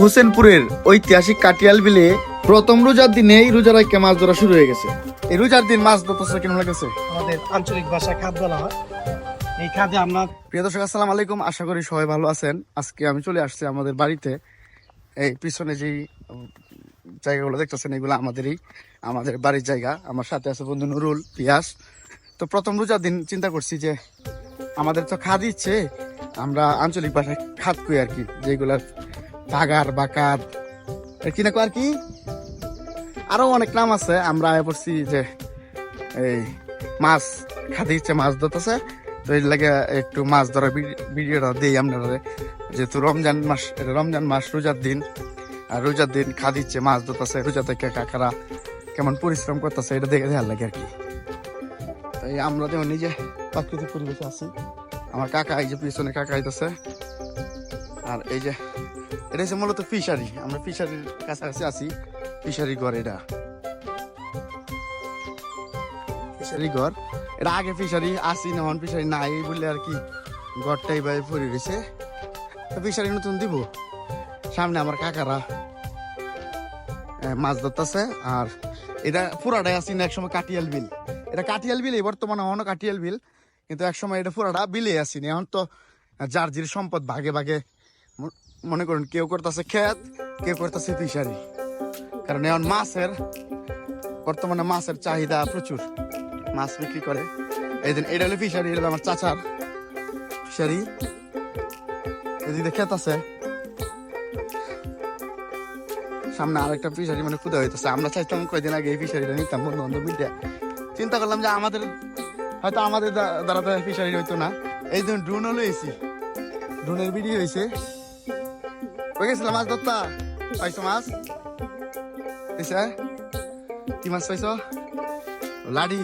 হোসেনপুরের ঐতিহাসিক কাটিয়াল বিলে প্রথম রোজার দিনেই রোজা রাখকে মাছ ধরা শুরু হয়ে গেছে। এই রোজার দিন মাছ ধরতেছে কেমন লাগেছে আমাদের আঞ্চলিক ভাষায় খাদ বলা হয়। এই খাদে আমরা প্রিয় দর্শক আসসালামু আলাইকুম। আশা করি সবাই ভালো আছেন। আজকে আমি চলে আসছি আমাদের বাড়িতে। এই পিছনে যেই জায়গাগুলো দেখতেছেন এগুলো আমাদেরই আমাদের বাড়ির জায়গা। আমার সাথে আছে বন্ধু নুরুল পিয়াস। তো প্রথম রোজার দিন চিন্তা করছি যে আমাদের তো খাদ ইচ্ছে আমরা আঞ্চলিক ভাষায় খাদ কই আর কি যেগুলার বাগার বাকার। কি না আর কি? আরও অনেক নাম আছে, আমরা আয় পড়ছি যে এই মাছ খাতে ইচ্ছে মাছ ধরতেছে। তো এই লাগে একটু মাছ ধরার ভিডি- ভিডিওটা দিই আপনারা যেহেতু রমজান মাস রমজান মাস, রোজার দিন। আর রোজার দিন খা দিচ্ছে মাছ ধরতেছে, রোজা থেকে কাকারা কেমন পরিশ্রম করতেছে, এটা দেখে দেখার লাগে আর কি। তাই আমরা যেমন নিজে প্রাকৃতিক পরিবেশে আছি, আমার কাকা এই যে পিছনে কাকা আইতেছে। আর এই যে, এটা হচ্ছে মূলত ফিশারি। আমরা ফিশারির কাছাকাছি আছি। ফিশারি ঘর এটা। ফিশারি ঘর। এটা আগে ফিশারি আসি না হন ফিশারি নাই বলে আর কি ঘরটাই ভাই পড়ে রয়েছে ফিশারি নতুন দিব। সামনে আমার কাকারা মাছ ধরতেছে। আর এটা পুরাটাই আসি না একসময় কাটিয়াল বিল। এটা কাটিয়াল বিলে বর্তমানে এখনও কাটিয়াল বিল। কিন্তু একসময় এটা পুরাটা বিলে আসিনি এখন তো যার জির সম্পদ ভাগে ভাগে মনে করেন, কেউ করতেছে ক্ষেত, কেউ করতেছে ফিশারি। কারণ এখন মাছের, বর্তমানে মাছের চাহিদা প্রচুর। মাছ বিক্রি করে। এই দিন এটা হলো ফিশারি, এটা আমার চাচার ফিশারি। এদিকে ক্ষেত আছে। সামনে আরেকটা ফিশারি মানে খুদা হইতেছে। আমরা চাইতাম কয়দিন আগে এই ফিশারিটা নিতাম বন্ধু বান্ধব মিলে। চিন্তা করলাম যে আমাদের, হয়তো আমাদের দ্বা- দ্বারা তো ফিশারি হইতো না। এই ড্রোন হলো এসি ড্রোনের ভিডিও হয়েছে কই গেছিলাম মাছ ধরতা পাইছো মাছ দিছে কি মাছ পাইছো লাডি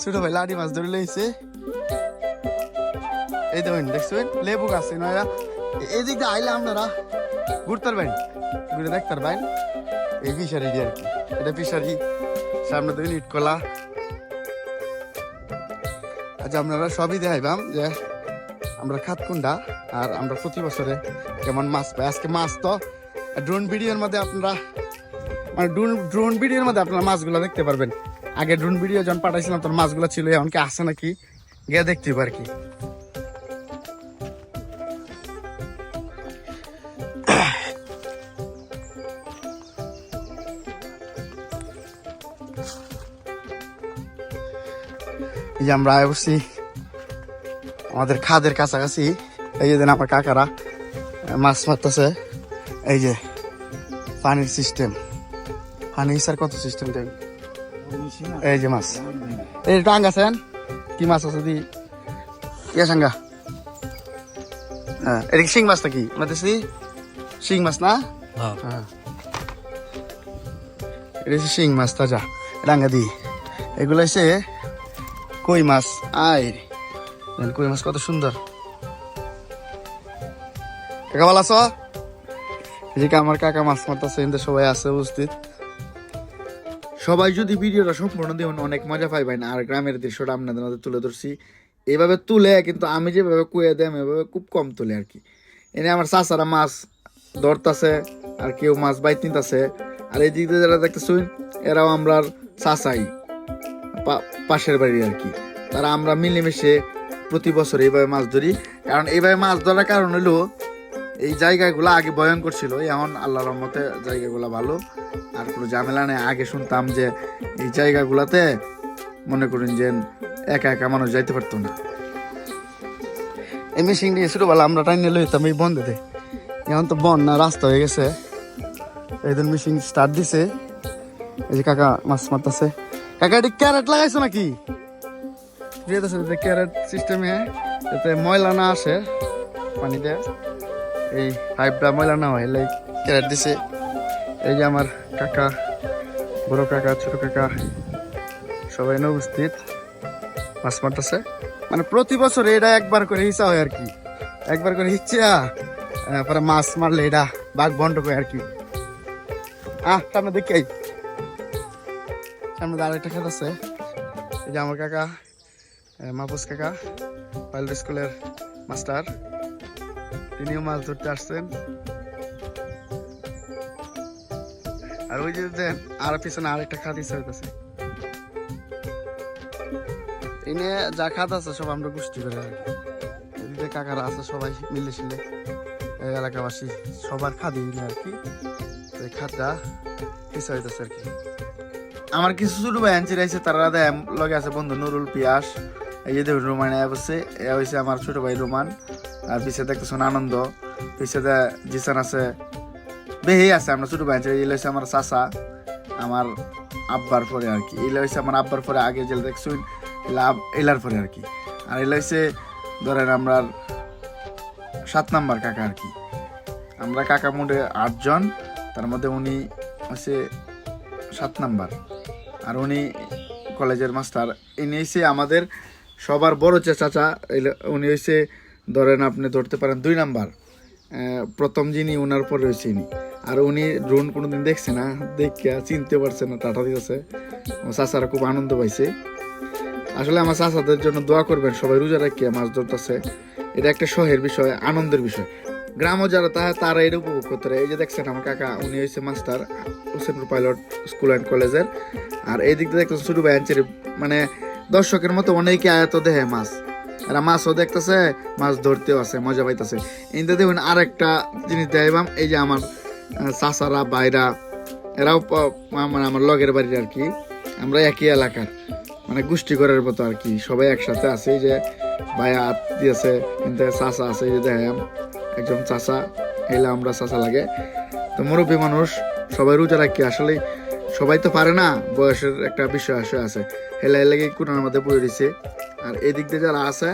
ছোট ভাই লাডি মাছ ধরে লইছে এই দেখুন দেখছেন লেবু গাছ নয়া এই দিক দিয়ে আইলে আপনারা ঘুরতে পারবেন ঘুরে দেখতে পারবেন এই ফিশারি আর কি এটা ফিশারি সামনে তো ইট কলা আচ্ছা আপনারা সবই দেখাইবাম যে আমরা খাতকুন্ডা আর আমরা প্রতি বছরে কেমন মাছ পাই। আজকে মাছ তো ড্রোন ভিডিওর মধ্যে আপনারা মানে ড্রোন ড্রোন ভিডিওর মধ্যে আপনারা মাছগুলো দেখতে পারবেন। আগে ড্রোন ভিডিও যখন পাঠাইছিলাম, তখন মাছগুলো ছিল এমনকি আসে নাকি? গিয়ে দেখতে পার কি। এই আমরা বসছি আমাদের খাদের কাছাকাছি। এই যে আমার কাকারা মাছ মারতেছে। এই যে পানির সিস্টেম পানি স্যার কত সিস্টেম দেন? এই যে মাছ। এই টাং আছেন কি মাছ আছে দি? ইয়া সাঙ্গা হ্যাঁ এটা কি শিং মাছ নাকি? আমাদের শিং মাছ না? হ্যাঁ। এটা হচ্ছে শিং মাছ তাজা। রাঙ্গা দি। এগুলো হচ্ছে কই মাছ? আয় কই মাছ কত সুন্দর। কাকা ভালো আছো? এদিকে আমার কাকা মাছ মারতেছে কিন্তু সবাই আছে, উপস্থিত। সবাই যদি ভিডিওটা সম্পূর্ণ দেবেন অনেক মজা পাইবেন আর গ্রামের দৃশ্যটা আপনাদের মধ্যে তুলে ধরছি। এইভাবে তুলে, কিন্তু আমি যেভাবে কুয়ে দেম এভাবে খুব কম তুলে আর কি। এনে আমার চাচারা মাছ ধরতাছে, আর কেউ মাছ বাইত আর এই দিক দিয়ে যারা দেখতেছুন, এরাও আমরা চাচাই, পা- পাশের বাড়ি আর কি। তারা আমরা মিলেমিশে প্রতি বছর এইভাবে মাছ ধরি। কারণ এইভাবে মাছ ধরার কারণ হলো, এই জায়গাগুলো আগে ভয়ঙ্কর ছিল। এখন আল্লাহর রহমতে জায়গাগুলো ভালো। আর কোনো ঝামেলা নেই। আগে শুনতাম যে এই জায়গাগুলোতে মনে করুন যে একা একা মানুষ যাইতে পারতো না। এই মেশিন নিয়ে ছোটবেলা আমরা টাইনে লইতাম এই বন্ধে এখন তো বন না, রাস্তা হয়ে গেছে। এই দিন মেশিন স্টার্ট দিছে। এই যে কাকা মাছ মারতেছে। কাকা, এটা ক্যারেট লাগাইছো নাকি? যেতেছে ক্যারেট সিস্টেমে যাতে ময়লা না আসে পানিতে, এই পাইপটা ময়লা না হয় লাইক ক্যারেট দিছে। এই যে আমার কাকা, বড় কাকা, ছোট কাকা, সবাই না উপস্থিত, মাছ মারতেছে। মানে প্রতি বছর এটা একবার করে হিসা হয় আর কি। একবার করে হিচ্ছা পরে মাছ মারলে এটা বাঘ বন্ড করে আর কি। আহ, সামনে দেখি। সামনে খেত আছে। এই যে আমার কাকা মাহফুজ কাকা, পাইলট স্কুলের মাস্টার। তিনিও মাছ ধরতে আসছেন। আর ওই যে আর পিছনে আরেকটা খাত ইচ্ছা হইতেছে। এনে যা খাত আছে সব আমরা গোষ্ঠী করে আর এদিকে কাকারা আছে সবাই মিলে শিলে এলাকাবাসী সবার খাদি আর কি। খাতটা ইচ্ছা হইতেছে আর কি। আমার কিছু ছোট ভাই আনছে রয়েছে তারা লগে আছে বন্ধু নুরুল পিয়াস। এই যে দেখুন রোমান বসছে। এ হয়েছে আমার ছোট ভাই রোমান আর পিছিয়ে দেখতেছেন আনন্দ। পিছিয়ে জিসান আছে, বেহেই আছে, আমরা ছোট ভাই আনছে এই হচ্ছে আমার চাচা, আমার আব্বার পরে আর কি। এলা হচ্ছে আমার আব্বার পরে, আগে যেটা দেখছুন এলা এলার পরে আর কি। আর এলা হচ্ছে ধরেন আমরা সাত নাম্বার কাকা আর কি। আমরা কাকা মোটে আটজন, তার মধ্যে উনি হচ্ছে সাত নাম্বার। আর উনি কলেজের মাস্টার হচ্ছে আমাদের সবার বড় যে চাচা উনি হচ্ছে ধরেন আপনি ধরতে পারেন দুই নাম্বার। প্রথম যিনি ওনার পরে হয়েছে ইনি। আর উনি ড্রোন কোনোদিন দেখছে না দেখে চিনতে পারছে না, টাটা আমার চাচারা খুব আনন্দ পাইছে। আসলে আমার চাচাদের জন্য দোয়া করবেন, সবাই রোজা রাখিয়া মাছ ধরতেছে। এটা একটা শহের বিষয়, আনন্দের বিষয়। গ্রামও যারা, তা, তারা এটা উপভোগ করতে পারে। এই যে দেখছেন আমার কাকা, উনি হয়েছে master, Hossainpur pilot school and কলেজের। আর এই দিক দিয়ে দেখতেছে ছোট ভাই মানে দর্শকের মতো অনেকে আয়ত দেহে মাছ। এরা মাছও দেখতেছে, মাছ ধরতেও আছে, মজা পাইতেছে। কিন্তু দেখুন আর একটা জিনিস দেখাইবাম এই যে আমার চাচারা বাইরা এরাও মানে আমার লগের বাড়ির আর কি। আমরা একই এলাকার মানে গোষ্ঠী করার মতো আর কি, সবাই একসাথে আছে যে ভাইয়া হাত দিয়েছে, কিন্তু চাচা আছে যে দেখাম একজন চাচা, এলে আমরা চাচা লাগে। তো মুরব্বী মানুষ, সবাই রোজা রাখি, আসলে সবাই তো পারে না, বয়সের একটা বিষয় আসে আছে। হেলে লেগে কোনার মধ্যে পড়ে দিছে আর এদিক দিয়ে যারা আছে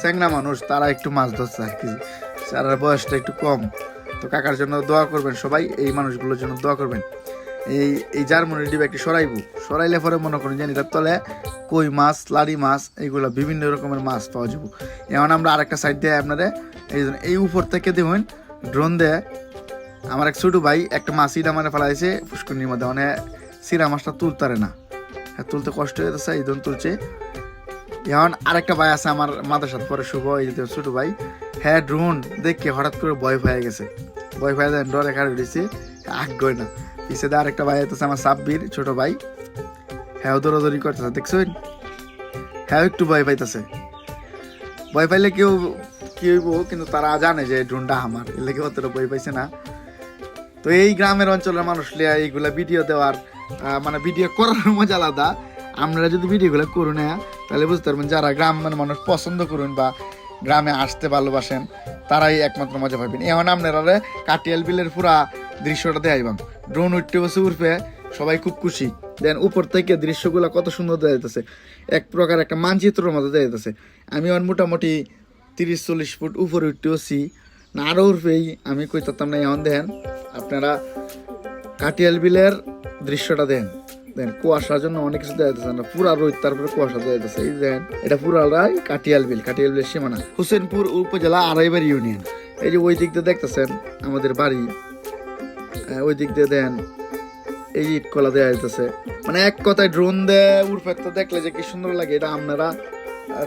চ্যাংনা মানুষ, তারা একটু মাছ ধরছে আর কি। যারা বয়সটা একটু কম, তো কাকার জন্য দোয়া করবেন সবাই, এই মানুষগুলোর জন্য দোয়া করবেন। এই এই জার্মনি ডিবে একটি সরাইবু। সরাইলে পরে মনে করেন জানি তার তলে কই মাছ লাড়ি মাছ এইগুলো বিভিন্ন রকমের মাছ পাওয়া যাব। এখন আমরা আরেকটা সাইড দিয়ে আপনাদের, এই জন্য এই উপর থেকে দেখুন ড্রোন দেয় আমার এক ছোট ভাই একটা মাছ ইটা মানে ফেলাইছে পুষ্করণীর মধ্যে। মানে সিরা মাছটা তুলতারে না। হ্যাঁ তুলতে কষ্ট হয়ে যাচ্ছে এই তুলছে। এখন আরেকটা ভাই আছে আমার মাথার সাথে পরে শুভ, এই ছোট ভাই। হ্যাঁ ড্রোন, দেখে হঠাৎ করে ভয় পেয়ে গেছে। ভয় পেয়ে যায়, ডরে কাড়ে উঠেছে। আগ্রহ না। পিছিয়ে দিয়ে আরেকটা ভাই হইতেছে আমার সাব্বির ছোট ভাই। হ্যাঁ দৌড়াদৌড়ি করতেছে, দেখছেন? হ্যাঁ একটু ভয় পাইতেছে। ভয় পাইলে কেউ, কি হইব, কিন্তু তারা জানে যে ড্রোনটা আমার। এর লেগে অতটা ভয় পাইছে না। তো এই গ্রামের অঞ্চলের মানুষ লিয়া এইগুলা ভিডিও দেওয়ার মানে ভিডিও করার মজা আলাদা। আমরা যদি ভিডিওগুলো করুন না তাহলে বুঝতে পারবেন যারা গ্রামের মানুষ পছন্দ করুন বা গ্রামে আসতে ভালোবাসেন, তারাই একমাত্র মজা পাবেন। এমন আপনারা কাটিয়াল বিলের পুরা দৃশ্যটা দেখাইবাম। ড্রোন উঠতে বসে উঠবে, সবাই খুব খুশি। দেন উপর থেকে দৃশ্যগুলো কত সুন্দর দেখা যাইতেছে এক প্রকার একটা মানচিত্রের মতো দেখা যাইতেছে আমি আমার মোটামুটি তিরিশ, চল্লিশ ফুট উপরে উঠতে বসি। না আরও উঠবেই, আমি কই না এমন দেখেন, আপনারা কাটিয়াল বিলের দৃশ্যটা দেন। দেন কুয়াশার জন্য অনেক কিছু যাচ্ছে না, পুরা রোদ তারপরে কুয়াশা দেখা যাচ্ছে এই দেন, এটা পুরাটাই কাটিয়াল বিল, কাটিয়াল বিলের সীমানা। হোসেনপুর উপজেলা আড়াইবার ইউনিয়ন। এই যে ওই দিক দিয়ে দেখতেছেন, আমাদের বাড়ি ওই দিক দিয়ে দেন, এই ইট কলা দেওয়া যাইতেছে মানে এক কথায় ড্রোন দিয়ে উড়ফেরটা দেখলে যে কি সুন্দর লাগে, এটা আপনারা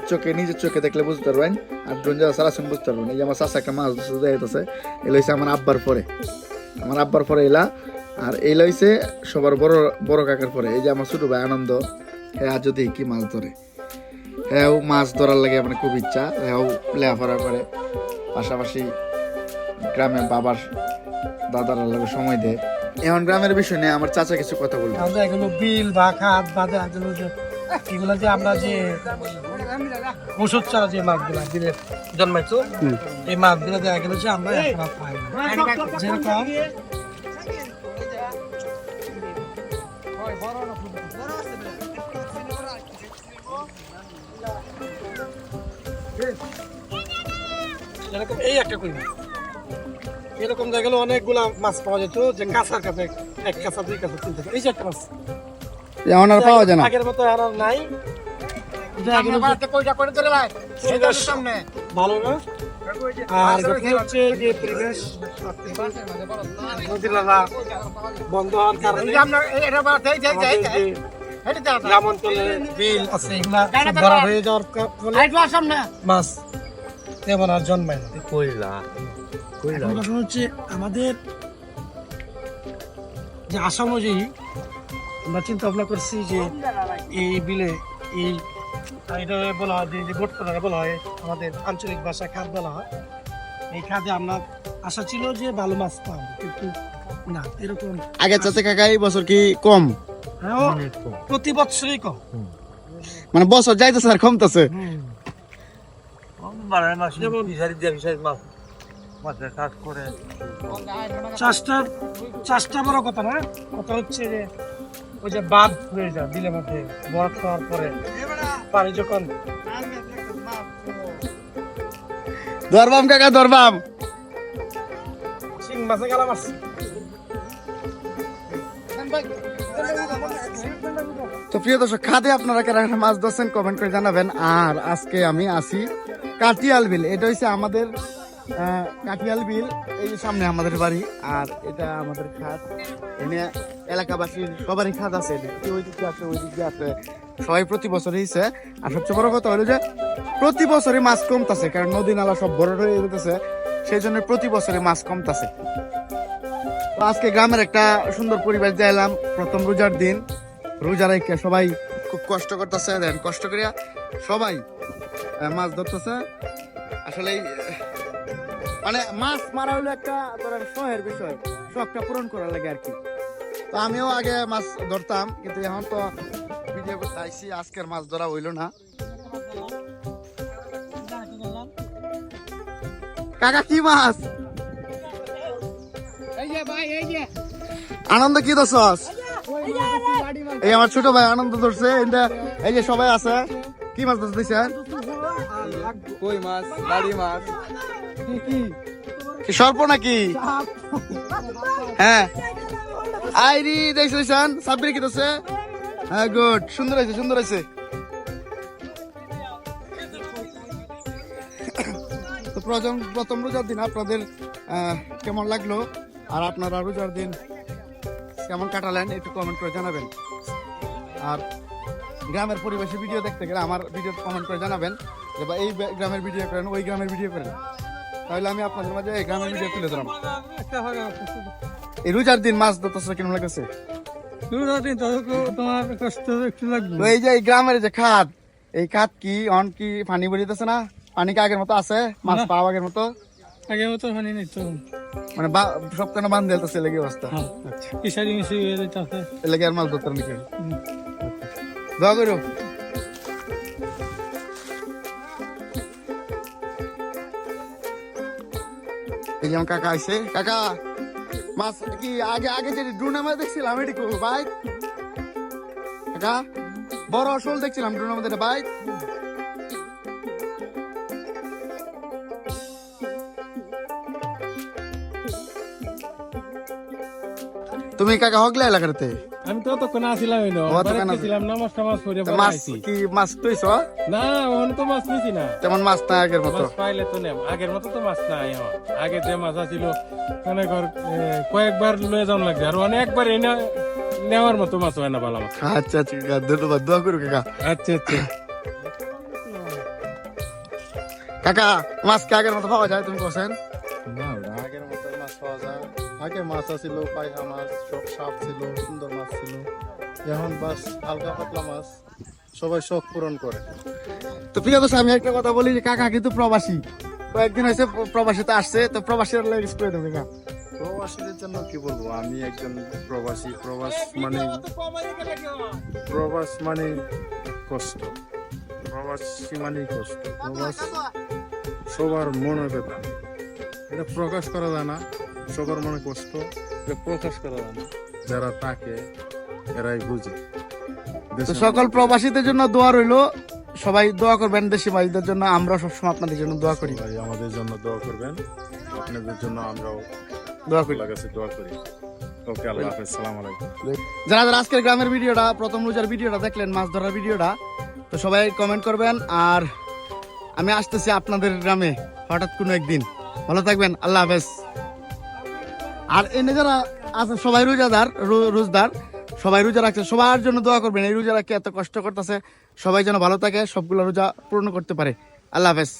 চোখে, নিজের চোখে দেখলে বুঝতে পারবেন। আর ড্রোন যারা সারাসন বুঝতে পারবেন। এই যে আমার চাষা মাছ দেওয়া যাইতেছে এগুলো হচ্ছে আমার আব্বার পরে। আমার আব্বার পরে এলা আর এই লইছে সবার বড় বড় কাকার পরে। এই যে আমার ছোট ভাই আনন্দ হ্যাঁ যদি কি মাছ ধরে। হ্যাঁ মাছ ধরার লাগে আমার খুব ইচ্ছা হ্যাঁ লেখাপড়া করে। পাশাপাশি গ্রামে বাবার দাদার লাগে সময় দেয়। এখন গ্রামের বিষয় নিয়ে আমার চাচা কিছু কথা বলব। আমাদের এগুলো বিল বা খাত বা এগুলো যে আমরা যে ওষুধ ছাড়া যে মাছগুলো দিলে জন্মাইছো এই মাছগুলো গেল যে আমরা পাই যেরকম যেরকম এই একটা কই এরকম গেল অনেকগুলা মাছ পাওয়া যেত যে কাঁচার কাছে এক কাঁচা দুই কাঁচা তিন কাঁচা এই যে একটা মাছ। এখন আর পাওয়া যায় না। আগের মতো আর আর নাই। দেখা গেল যে ভালো না। আর হচ্ছে যে পরিবেশ। নদী বন্ধ হওয়ার কারণে। গ্রাম অঞ্চলে বিল আছে এগুলা ভরা হয়ে যাওয়ার ফলে মাছ তেমন আর জন্মায় না। এখন হচ্ছে আমাদের যে আশা অনুযায়ী আমরা চিন্তা ভাবনা করছি যে এই বিলে এই এটা বলা হয় যে বলা হয় আমাদের আঞ্চলিক ভাষায় খাদ বলা হয়। এই খাদে আমরা আশা ছিল যে ভালো মাছ পাবো কিন্তু না এরকম আগের চাতে কাকা এই বছর কি কম? প্রতি বছরই কম। মানে বছর যাইতেছে আর কমতেছে। যেমন চাষটা চাষটা বড় কথা না? কথা হচ্ছে যে ওই যে বাঁধ হয়ে যায় বিলের মধ্যে বরফ খাওয়ার পরে। পানি যখন ধরবাম কাকা ধরবাম মাছে গেলাম আসছে তো প্রিয় দর্শক, খাদে আপনারা কেন মাছ ধরছেন কমেন্ট করে জানাবেন। আর আজকে আমি আসি কাটিয়াল বিল। এটা হচ্ছে আমাদের কাটিয়াল বিল। এই সামনে আমাদের বাড়ি, আর এটা আমাদের খাত এনে এলাকাবাসীর সবারই খাত আছে। ওই দিকে আছে ওই দিকে আছে। সবাই প্রতি বছর হয়েছে আর সবচেয়ে বড় কথা হলো যে, প্রতি বছরই মাছ কমতেছে, কারণ নদী নালা সব বড় হয়ে যেতেছে। সেই জন্য প্রতি বছরে মাছ কমতাছে। তো আজকে গ্রামের একটা সুন্দর পরিবেশ দেখলাম প্রথম রোজার দিন। রোজা রেখে সবাই খুব কষ্ট করতেছে, দেন কষ্ট করিয়া সবাই মাছ ধরতেছে। আসলে মানে মাছ মারা হলো একটা ধরেন শখের বিষয়। শখটা পূরণ করার লাগে আর কি। তো আমিও আগে মাছ ধরতাম, কিন্তু এখন তো ভিডিও করতে আইসি আজকের মাছ ধরা হইল না। কাকা, কি মাছ? আনন্দ কি দোষ এই আমার ছোট ভাই আনন্দ ধরছে এই যে সবাই আছে। কি মাছ ধরতে দিছেন কই মাছ? বাড়ি মাছ। কি সর্প নাকি? হ্যাঁ। আইরি দেখছেন সাব্বির কি ধরছে? হ্যাঁ গুড। সুন্দর হয়েছে সুন্দর হয়েছে। তো প্রথম প্রথম রোজার দিন আপনাদের কেমন লাগল? আর আপনারা রোজার দিন কেমন কাটালেন একটু কমেন্ট করে জানাবেন। আর গ্রামের পরিবেশে ভিডিও দেখতে গেলে আমার ভিডিও কমেন্ট করে জানাবেন যে বা এই গ্রামের ভিডিও করেন ওই গ্রামের ভিডিও করেন। তাহলে আমি আপনাদের মাঝে এই গ্রামের ভিডিও তুলে ধরলাম। এই রোজার দিন মাছ ধরতেছে কেমন লাগতেছে? তোমার কষ্ট একটু লাগবে। এই যে এই গ্রামের যে খাত এই খাত কি অন কি পানি বেরিয়েছে না? পানি কি আগের মতো আছে? মাছ পাওয়া আগের মতো? আগের মতো পানি নেই তো। মানে সব কেন বান্ধ দিতেছে লেগে অবস্থা। কিসারি মিশি হয়ে যেতে এ লেগে আর মাছ ধরতে নাকি দোয়া করো। এই যেমন কাকা আইছে। কাকা মাছ কি আগে আগে যে ড্রোনে মাছ দেখছিলাম এটি ভাই কাকা বড় আসল দেখছিলাম ড্রোনের মধ্যে ভাই তুমি কাকা হগলে এলাকাতে? আমি তো তখন আসিলাম ও, তখন ছিলাম না মাছ টামাছ করে তা মাছ কি মাছ তুইছ? না ওখানে তো মাছ নিছি না। তেমন মাছ না আগের মতো। মাছ পাইলে তো নেম আগের মতো তো মাছ নাই এখন আগে যে মাছ আছিল মানে ঘর কয়েকবার লয়ে যাওয়ার লাগবে আর অনেকবার এনে নেওয়ার মতো মাছ হয় না ভালো মাছ আচ্ছা আচ্ছা কাকা ধন্যবাদ দোয়া করো কাকা। আচ্ছা আচ্ছা। কাকা মাছ কি আগের মতো পাওয়া যায় তুমি কোসেন আগে মাছ আছিল, পায়রা মাছ সব সাপ ছিল, সুন্দর মাছ ছিল। এখন বাস হালকা পাতলা মাছ, সবাই শখ পূরণ করে। তো প্রিয় দোষ আমি একটা কথা বলি কাকা কিন্তু প্রবাসী। কয়েকদিন হয়েছে প্রবাসীতে আসছে, তো প্রবাসীর লেগেস করে দেবে কাকা প্রবাসীদের জন্য কি বলব? আমি একজন প্রবাসী, প্রবাস মানে প্রবাস মানে কষ্ট। প্রবাসী মানে কষ্ট। প্রবাস সবার মনে ব্যথা। এটা প্রকাশ করা যায় না। সবার মনে কষ্ট প্রকাশ করা যায় না। যারা থাকে এরাই বুঝে। তো সকল প্রবাসীদের জন্য দোয়া রইল। সবাই দোয়া করবেন দেশি ভাইদের জন্য। আমরা সবসময় আপনাদের জন্য দোয়া করি। ভাই আমাদের জন্য দোয়া করবেন। আপনাদের জন্য আমরাও দোয়া করি। কাছে দোয়া করি। ওকে আল্লাহ হাফেজ সালাম আলাইকুম। যারা যারা আজকের গ্রামের ভিডিওটা প্রথম রোজার ভিডিওটা দেখলেন মাছ ধরার ভিডিওটা তো সবাই কমেন্ট করবেন। আর আমি আসতেছি আপনাদের গ্রামে হঠাৎ কোনো একদিন। ভালো থাকবেন। আল্লাহ হাফেজ। আর এনে যারা আছে, সবাই রোজাদার রোজদার, সবাই রোজা রাখছে, সবার জন্য দোয়া করবেন, এই রোজা রাখতে এত কষ্ট করতেছে, সবাই যেন ভালো থাকে, সবগুলো রোজা পূর্ণ করতে পারে। আল্লাহ হাফেজ।